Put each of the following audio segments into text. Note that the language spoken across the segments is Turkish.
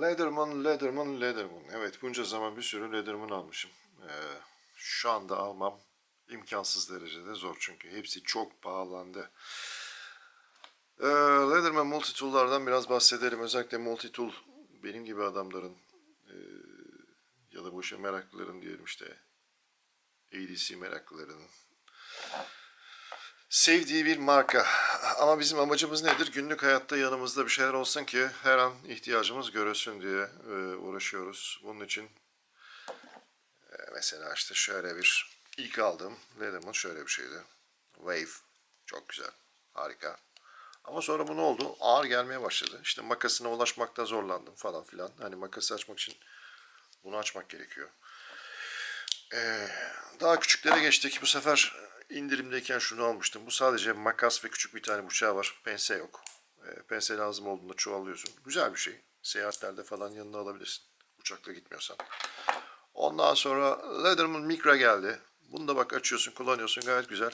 Leatherman, Leatherman, Leatherman. Evet bunca zaman bir sürü Leatherman almışım. Ee, şu anda almam imkansız derecede zor çünkü hepsi çok pahalandı. Ee, Leatherman Multitool'lardan biraz bahsedelim. Özellikle Multitool benim gibi adamların e, ya da bu işe meraklıların diyelim işte ADC meraklılarının sevdiği bir marka. Ama bizim amacımız nedir? Günlük hayatta yanımızda bir şeyler olsun ki her an ihtiyacımız görülsün diye e, uğraşıyoruz. Bunun için e, mesela işte şöyle bir ilk aldığım Leatherman şöyle bir şeydi. Wave. Çok güzel. Harika. Ama sonra bu ne oldu? Ağır gelmeye başladı. İşte makasına ulaşmakta zorlandım falan filan. Hani makası açmak için bunu açmak gerekiyor. Ee, daha küçüklere geçtik. Bu sefer indirimdeyken şunu almıştım. Bu sadece makas ve küçük bir tane bıçağı var. Pense yok. Ee, pense lazım olduğunda çuvallıyorsun. Güzel bir şey. Seyahatlerde falan yanına alabilirsin. Uçakla gitmiyorsan. Ondan sonra Leatherman Micra geldi. Bunu da bak açıyorsun, kullanıyorsun. Gayet güzel.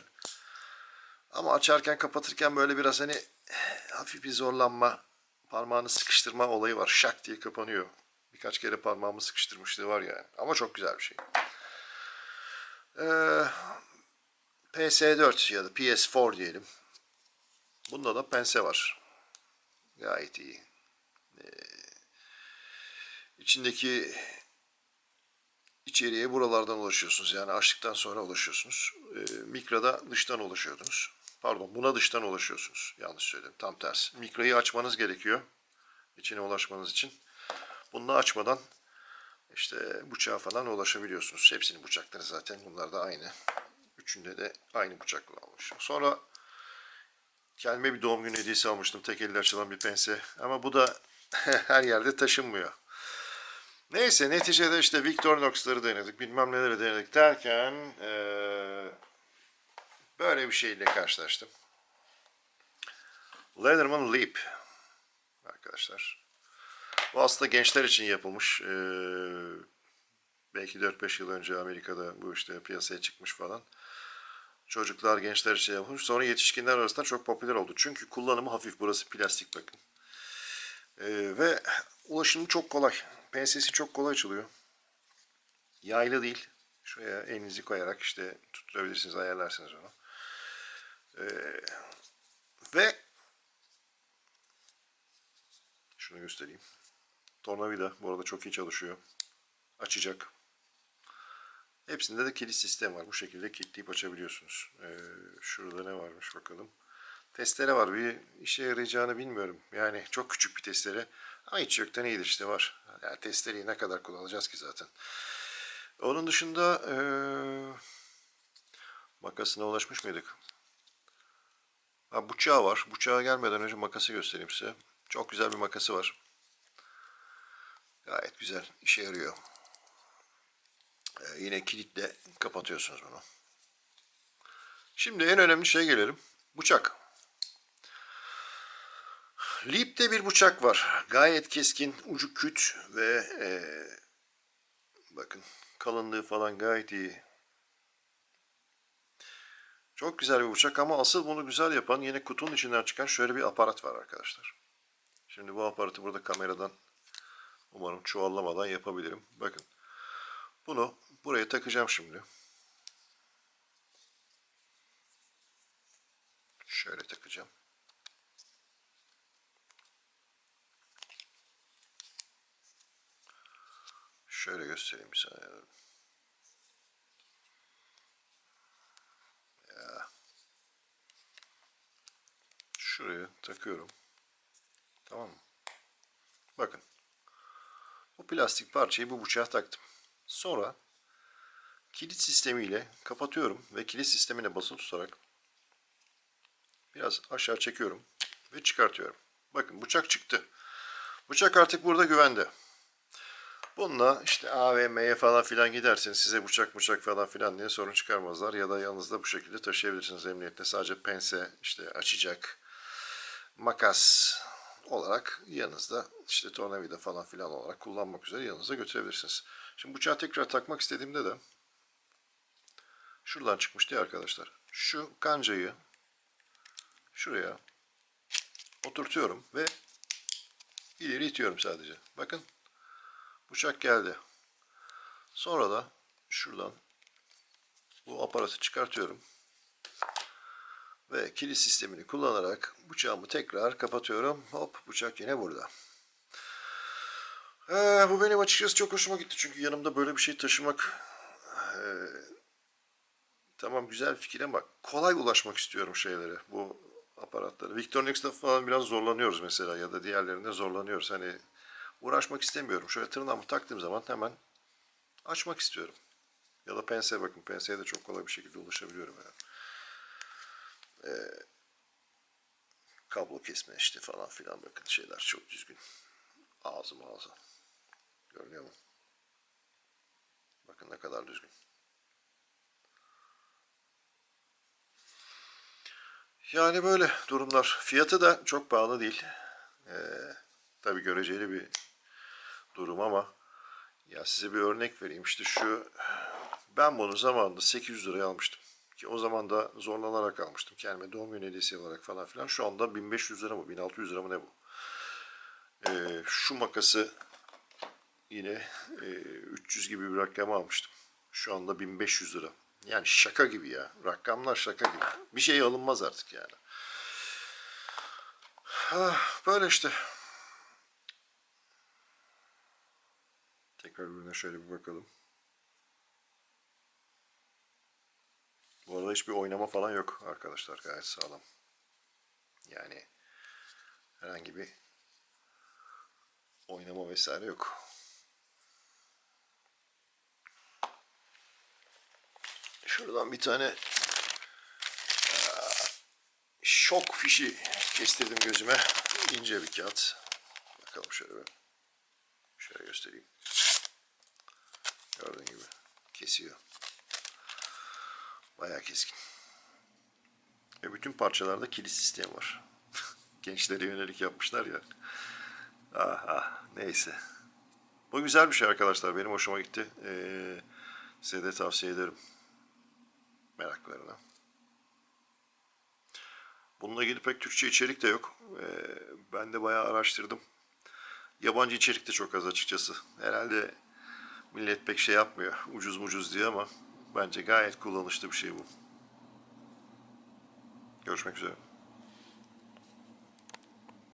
Ama açarken kapatırken böyle biraz hani hafif bir zorlanma, parmağını sıkıştırma olayı var. Şak diye kapanıyor. Birkaç kere parmağımı sıkıştırmışlığı var yani. Ama çok güzel bir şey. Ee, PS4 ya da PS4 diyelim. Bunda da pense var. Gayet iyi. Ee, içindeki içeriye buralardan ulaşıyorsunuz. Yani açtıktan sonra ulaşıyorsunuz. Ee, Mikra'da dıştan ulaşıyordunuz. Pardon buna dıştan ulaşıyorsunuz. Yanlış söyledim. Tam tersi. Mikra'yı açmanız gerekiyor. İçine ulaşmanız için. Bunu da açmadan işte bıçağa falan ulaşabiliyorsunuz. Hepsinin bıçakları zaten bunlar da aynı. Üçünde de aynı bıçak kullanmış. Sonra kendime bir doğum günü hediyesi almıştım. Tek elle açılan bir pense. Ama bu da her yerde taşınmıyor. Neyse neticede işte Victorinox'ları denedik. Bilmem neleri denedik derken eee, böyle bir şeyle karşılaştım. Leatherman Leap. Arkadaşlar. Bu aslında gençler için yapılmış. Ee, belki 4-5 yıl önce Amerika'da bu işte piyasaya çıkmış falan. Çocuklar, gençler için yapılmış. Sonra yetişkinler arasında çok popüler oldu. Çünkü kullanımı hafif. Burası plastik bakın. Ee, ve ulaşımı çok kolay. Pensesi çok kolay açılıyor. Yaylı değil. Şuraya elinizi koyarak işte tutturabilirsiniz, ayarlarsınız onu. Ee, ve şunu göstereyim. Tornavida bu arada çok iyi çalışıyor. Açacak. Hepsinde de kilit sistem var. Bu şekilde kilitleyip açabiliyorsunuz. Ee, şurada ne varmış bakalım. Testere var. Bir işe yarayacağını bilmiyorum. Yani çok küçük bir testere. Ama hiç yoktan iyidir işte var. Yani testereyi ne kadar kullanacağız ki zaten. Onun dışında ee, makasına ulaşmış mıydık? Ha, bıçağı var. Bıçağa gelmeden önce makası göstereyim size. Çok güzel bir makası var. Gayet güzel. işe yarıyor. Ee, yine kilitle kapatıyorsunuz bunu. Şimdi en önemli şeye gelelim. Bıçak. Leap'te bir bıçak var. Gayet keskin, ucu küt ve ee, bakın kalınlığı falan gayet iyi. Çok güzel bir bıçak ama asıl bunu güzel yapan yine kutunun içinden çıkan şöyle bir aparat var arkadaşlar. Şimdi bu aparatı burada kameradan umarım çuvallamadan yapabilirim. Bakın bunu buraya takacağım şimdi. Şöyle takacağım. Şöyle göstereyim saniye. Ya. Şuraya takıyorum. Tamam mı? Bakın. Bu plastik parçayı bu bıçağa taktım. Sonra kilit sistemiyle kapatıyorum ve kilit sistemine basılı tutarak biraz aşağı çekiyorum ve çıkartıyorum. Bakın bıçak çıktı. Bıçak artık burada güvende. Bununla işte AVM'ye falan filan giderseniz size bıçak bıçak falan filan diye sorun çıkarmazlar. Ya da yanınızda bu şekilde taşıyabilirsiniz emniyette. Sadece pense, işte açacak, makas olarak yanınızda işte tornavida falan filan olarak kullanmak üzere yanınıza götürebilirsiniz. Şimdi bıçağı tekrar takmak istediğimde de şuradan çıkmıştı ya arkadaşlar. Şu kancayı şuraya oturtuyorum ve İleri itiyorum sadece. Bakın. Bıçak geldi. Sonra da şuradan bu aparatı çıkartıyorum. Ve kilit sistemini kullanarak bıçağımı tekrar kapatıyorum. Hop bıçak yine burada. Ee, bu benim açıkçası çok hoşuma gitti. Çünkü yanımda böyle bir şey taşımak ee, tamam güzel fikir ama kolay ulaşmak istiyorum şeylere. Bu aparatlara. Victorinox'ta falan biraz zorlanıyoruz mesela ya da diğerlerinde zorlanıyoruz. Hani uğraşmak istemiyorum. Şöyle tırnağımı taktığım zaman hemen açmak istiyorum. Ya da pense bakın. Penseye de çok kolay bir şekilde ulaşabiliyorum. Yani. Ee, kablo kesme işte falan filan bakın şeyler çok düzgün. Ağzım ağzı. Görünüyor mu? Bakın ne kadar düzgün. Yani böyle durumlar. Fiyatı da çok pahalı değil. Ee, tabii göreceli bir durum ama ya size bir örnek vereyim. İşte şu ben bunu zamanında 800 liraya almıştım. Ki o zaman da zorlanarak almıştım. Kendime doğum günü hediyesi olarak falan filan. Şu anda 1500 lira mı 1600 lira mı ne bu? Ee, şu makası yine e, 300 gibi bir rakam almıştım. Şu anda 1500 lira. Yani şaka gibi ya. Rakamlar şaka gibi. Bir şey alınmaz artık yani. Ah, böyle işte. Tekrar ürüne şöyle bir bakalım. Bu arada hiçbir oynama falan yok arkadaşlar. Gayet sağlam. Yani herhangi bir oynama vesaire yok. Şuradan bir tane şok fişi kestirdim gözüme. İnce bir kağıt. Bakalım şöyle bir. Şöyle göstereyim. Gördüğün gibi kesiyor. Bayağı keskin. Ve bütün parçalarda kilit sistemi var. Gençlere yönelik yapmışlar ya. Ah, ah, neyse. Bu güzel bir şey arkadaşlar. Benim hoşuma gitti. Ee, size de tavsiye ederim. Meraklarına. Bununla ilgili pek Türkçe içerik de yok. Ee, ben de bayağı araştırdım. Yabancı içerik de çok az açıkçası. Herhalde millet pek şey yapmıyor. Ucuz mucuz diye ama bence gayet kullanışlı bir şey bu. Görüşmek üzere.